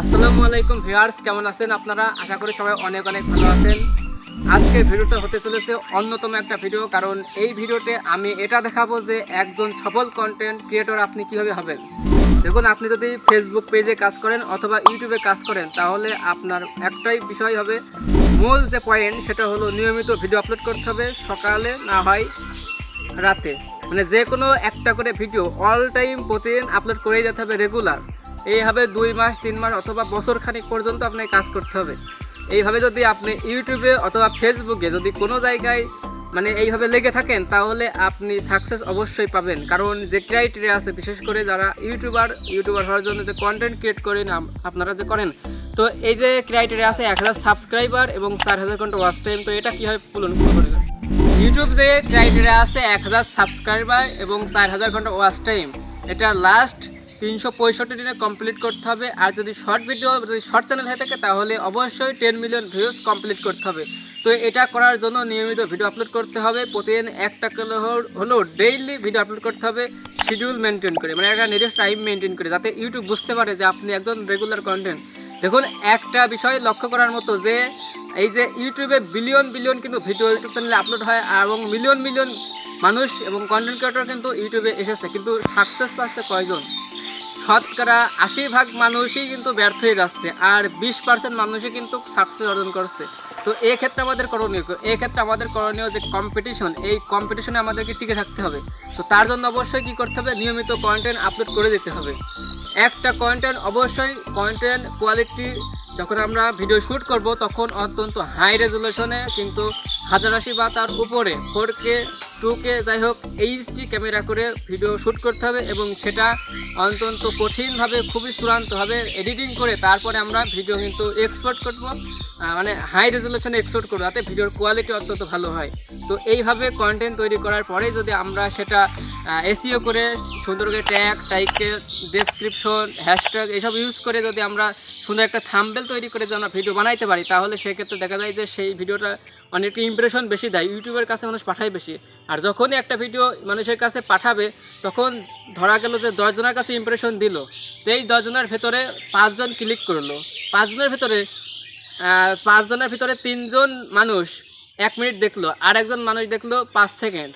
আসসালামু আলাইকুম ভিউয়ার্স, কেমন আছেন আপনারা? আশা করি সবাই অনেক অনেক ভালো আছেন। আজকের ভিডিওটা হতে চলেছে অন্যতম একটা ভিডিও, কারণ এই ভিডিওতে আমি এটা দেখাবো যে একজন সফল কন্টেন্ট ক্রিয়েটর আপনি কীভাবে হবেন। দেখুন, আপনি যদি ফেসবুক পেজে কাজ করেন অথবা ইউটিউবে কাজ করেন, তাহলে আপনার একটাই বিষয় হবে, মূল যে পয়েন্ট সেটা হলো নিয়মিত ভিডিও আপলোড করতে হবে সকালে, না হয় রাতে। মানে যে কোনো একটা করে ভিডিও অল টাইম প্রতিদিন আপলোড করেই যেতে হবে রেগুলার এইভাবে দুই মাস, তিন মাস অথবা বছর খানিক পর্যন্ত আপনাকে কাজ করতে হবে। এইভাবে যদি আপনি ইউটিউবে অথবা ফেসবুকে যদি কোনো জায়গায় মানে এইভাবে লেগে থাকেন, তাহলে আপনি সাকসেস অবশ্যই পাবেন। কারণ যে ক্রাইটেরিয়া আছে, বিশেষ করে যারা ইউটিউবার ইউটিউবার হওয়ার জন্য যে কন্টেন্ট ক্রিয়েট করেন আপনারা যে করেন, তো এই যে ক্রাইটেরিয়া আছে, এক হাজার সাবস্ক্রাইবার এবং চার হাজার ঘণ্টা ওয়াচ টাইম তো এটা কীভাবে পূরণ করবেন ইউটিউব যে ক্রাইটেরিয়া আছে, এক হাজার সাবস্ক্রাইবার এবং চার হাজার ঘণ্টা ওয়াচ টাইম এটা লাস্ট তিনশো পঁয়ষট্টি দিনে কমপ্লিট করতে হবে। আর যদি শর্ট ভিডিও যদি শর্ট চ্যানেল হয়ে থাকে, তাহলে অবশ্যই টেন মিলিয়ন ভিউজ কমপ্লিট করতে হবে। তো এটা করার জন্য নিয়মিত ভিডিও আপলোড করতে হবে। প্রতিদিন একটা করে হল- হলেও ডেইলি ভিডিও আপলোড করতে হবে। শিডিউল মেনটেন করে মানে একটা নির্দিষ্ট টাইম মেনটেন করে, যাতে ইউটিউব বুঝতে পারে যে আপনি একজন রেগুলার কন্টেন্ট দেখুন, একটা বিষয় লক্ষ্য করার মতো যে, এই যে ইউটিউবে বিলিয়ন বিলিয়ন কিন্তু ভিডিও ইউটিউব চ্যানেলে আপলোড হয়, এবং মিলিয়ন মিলিয়ন মানুষ এবং কন্টেন্ট ক্রিয়েটর কিন্তু ইউটিউবে এসেছে। কিন্তু সাকসেস পাচ্ছে কয়জন? শতকরা আশি ভাগ মানুষই কিন্তু ব্যর্থ হয়ে যাচ্ছে আর বিশ পার্সেন্ট মানুষই কিন্তু সাকসেস অর্জন করছে। তো এই ক্ষেত্রে আমাদের করণীয় কি? এই ক্ষেত্রে আমাদের করণীয় যে কম্পিটিশন এই কম্পিটিশনে আমাদেরকে টিকে থাকতে হবে। তো তার জন্য অবশ্যই কী করতে হবে? নিয়মিত কন্টেন্ট আপলোড করে দিতে হবে। একটা কন্টেন্ট অবশ্যই কন্টেন্ট কোয়ালিটি যখন আমরা ভিডিও শ্যুট করব, তখন অত্যন্ত হাই রেজুলেশনে কিন্তু হাজার আশি বা তার উপরে ফোর কে টু কে যাই হোক এইচডি ক্যামেরা করে ভিডিও শ্যুট করতে হবে এবং সেটা অত্যন্ত কঠিনভাবে, খুবই চূড়ান্তভাবে এডিটিং করে তারপরে আমরা ভিডিও কিন্তু এক্সপোর্ট করব। মানে হাই রেজুলেশনে এক্সপোর্ট করব, যাতে ভিডিওর কোয়ালিটি অত্যন্ত ভালো হয়। তো এইভাবে কন্টেন্ট তৈরি করার পরে যদি আমরা সেটা এসিও করে সুন্দর করে ট্যাগ টাইকের ডেসক্রিপশন হ্যাশট্যাগ এসব ইউজ করে যদি আমরা সুন্দর একটা থাম্বেল তৈরি করে যদি আমরা ভিডিও বানাইতে পারি, তাহলে সেক্ষেত্রে দেখা যায় যে সেই ভিডিওটা অনেকটা ইমপ্রেশন বেশি দেয় ইউটিউবের কাছে মানুষ পাঠায় বেশি। আর যখনই একটা ভিডিও মানুষের কাছে পাঠাবে, তখন ধরা গেল যে দশজনের কাছে ইমপ্রেশন দিল। এই দশজনের ভেতরে পাঁচজন ক্লিক করল। পাঁচজনের ভেতরে পাঁচজনের ভিতরে তিনজন মানুষ এক মিনিট দেখল আর একজন মানুষ দেখল পাঁচ সেকেন্ড।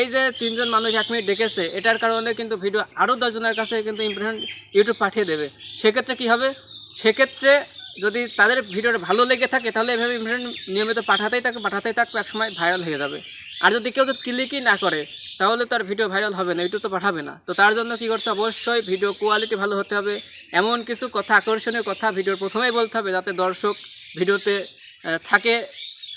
এই যে তিনজন মানুষ এক মিনিট দেখেছে, এটার কারণে কিন্তু ভিডিও আরও দশজনের কাছে কিন্তু ইমপ্রেশন ইউটিউব পাঠিয়ে দেবে। সেক্ষেত্রে কী হবে? সেক্ষেত্রে যদি তাদের ভিডিওটা ভালো লেগে থাকে, তাহলে এভাবে ইমপ্রেশন নিয়মিত পাঠাতেই থাকবে পাঠাতেই থাকবে একসময় ভাইরাল হয়ে যাবে। আর যদি কেউ যদি ক্লিকই না করে, তাহলে তার ভিডিও ভাইরাল হবে না ইউটিউব তো পাঠাবে না। তো তার জন্য কী করতে অবশ্যই ভিডিও কোয়ালিটি ভালো হতে হবে। এমন কিছু কথা, আকর্ষণীয় কথা ভিডিওর প্রথমেই বলতে হবে, যাতে দর্শক ভিডিওতে থাকে।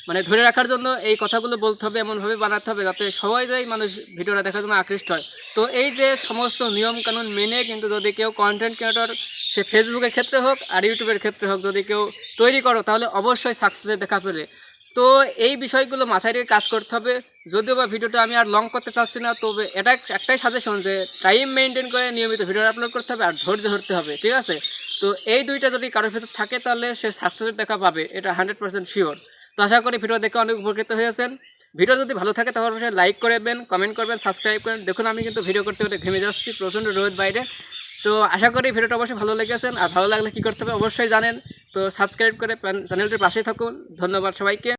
মানে ধরে রাখার জন্য এই কথাগুলো বলতে হবে, এমনভাবে বানাতে হবে যাতে সবাই যাই মানুষ ভিডিওটা দেখার জন্য আকৃষ্ট হয়। তো এই যে সমস্ত নিয়ম কানুন মেনে কিন্তু যদি কেউ কন্টেন্ট ক্রিয়েটর সে ফেসবুকের ক্ষেত্রে হোক আর ইউটিউবের ক্ষেত্রে হোক যদি কেউ তৈরি করো, তাহলে অবশ্যই সাকসেসের দেখা পেলে। তো এই বিষয়গুলো মাথায় রেখে কাজ করতে হবে। যদিও বা ভিডিওটা আমি আর লং করতে চাচ্ছি না, তবে এটা একটাই সাজেশন যে টাইম মেনটেন করে নিয়মিত ভিডিও আপলোড করতে হবে আর ধৈর্য ধরতে হবে, ঠিক আছে? তো এই দুইটা যদি কারোর ভেতর থাকে, তাহলে সে সাকসেসের দেখা পাবে, এটা হান্ড্রেড পার্সেন্ট শিওর তো আশা করি ভিডিও দেখে অনেক উপকৃত হয়েছেন। ভিডিও যদি ভালো থাকে তাহলে অবশ্যই লাইক করবেন কমেন্ট করবেন সাবস্ক্রাইব করেন দেখুন, আমি কিন্তু ভিডিও করতে করতে ঘেমে যাচ্ছি, প্রচণ্ড রোদ বাইরে। তো আশা করি ভিডিওটা অবশ্যই ভালো লেগেছেন। আর ভালো লাগলে কী করতে হবে অবশ্যই জানেন। তো সাবস্ক্রাইব করে চ্যানেলটির পাশে থাকুন। ধন্যবাদ সবাইকে।